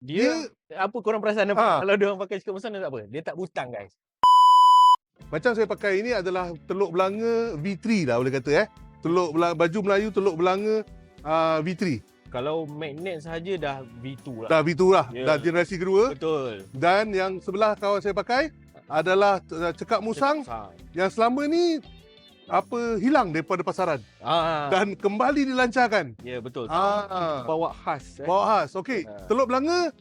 Dia, apa korang perasan apa? Ah. Kalau dia orang pakai musang dia tak apa. Dia tak butang guys. Macam saya pakai ini adalah teluk belanga V3 lah boleh kata eh. Teluk belanga, baju Melayu teluk belanga uh, V3. Kalau magnet sahaja dah V2 lah. Dah V2 lah. Ya. Dah generasi kedua. Betul. Dan yang sebelah kawan saya pakai adalah uh, cekak musang Musang. yang selama ni apa hilang daripada pasaran Ah. dan kembali dilancarkan. Ya betul. Ah. Bawa khas eh. Bawa khas. Okey, Ah. Teluk Belanga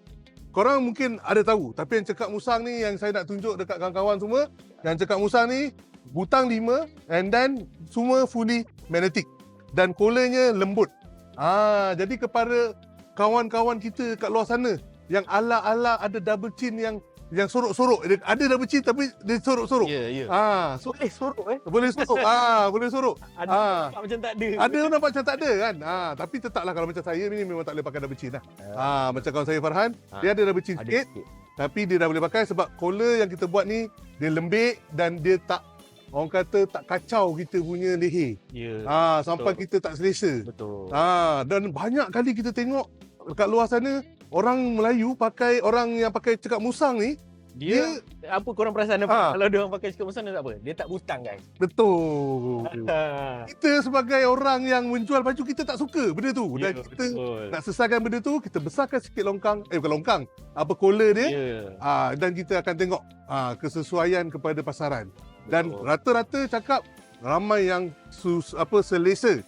korang mungkin ada tahu, tapi yang cekak musang ni yang saya nak tunjuk dekat kawan-kawan semua, yang cekak musang ni butang 5 and then semua fully magnetic dan kolenya lembut. Ah, jadi kepada kawan-kawan kita kat luar sana yang ala-ala ada double chin yang yang sorok-sorok, Dia ada double chin tapi dia sorok-sorok. Ya, ya. Ah, so Eh, sorok eh. boleh sorok. ah, boleh sorok. Ada Ah. nampak macam tak ada. Ada orang nampak macam tak ada kan. Ha, tapi tetaplah kalau macam saya ni memang tak boleh pakai double chin lah. Ha, macam kawan saya Farhan, Ah. dia ada chin Ada sikit, sikit. tapi dia dah boleh pakai sebab collar yang kita buat ni dia lembik dan dia tak orang kata tak kacau kita punya leher. Ya. Ha, sampai betul. kita tak selesa. Betul. Ha, dan banyak kali kita tengok dekat luar sana orang Melayu pakai orang yang pakai cekak musang ni Dia, apa korang perasan apa? Ah. Kalau dia orang pakai cakap musang dia tak apa. Dia tak butang guys. betul. Ah. kita sebagai orang yang menjual baju kita tak suka benda tu dan Ya, kita betul. nak selesaikan benda tu kita besarkan sikit longkang eh bukan longkang apa collar dia Ya. ah dan kita akan tengok ah kesesuaian kepada pasaran dan rata-rata cakap ramai yang sus, apa selesa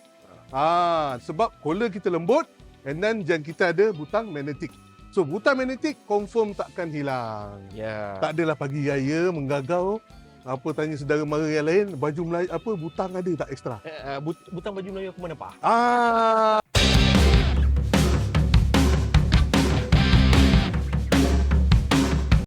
ah sebab collar kita lembut and then jam kita ada butang magnetik so butang magnetik confirm takkan hilang Ya. tak adalah pagi raya menggagau apa tanya saudara mara yang lain baju Melayu apa butang ada tak ekstra ah, but- butang baju Melayu aku mana pak? ah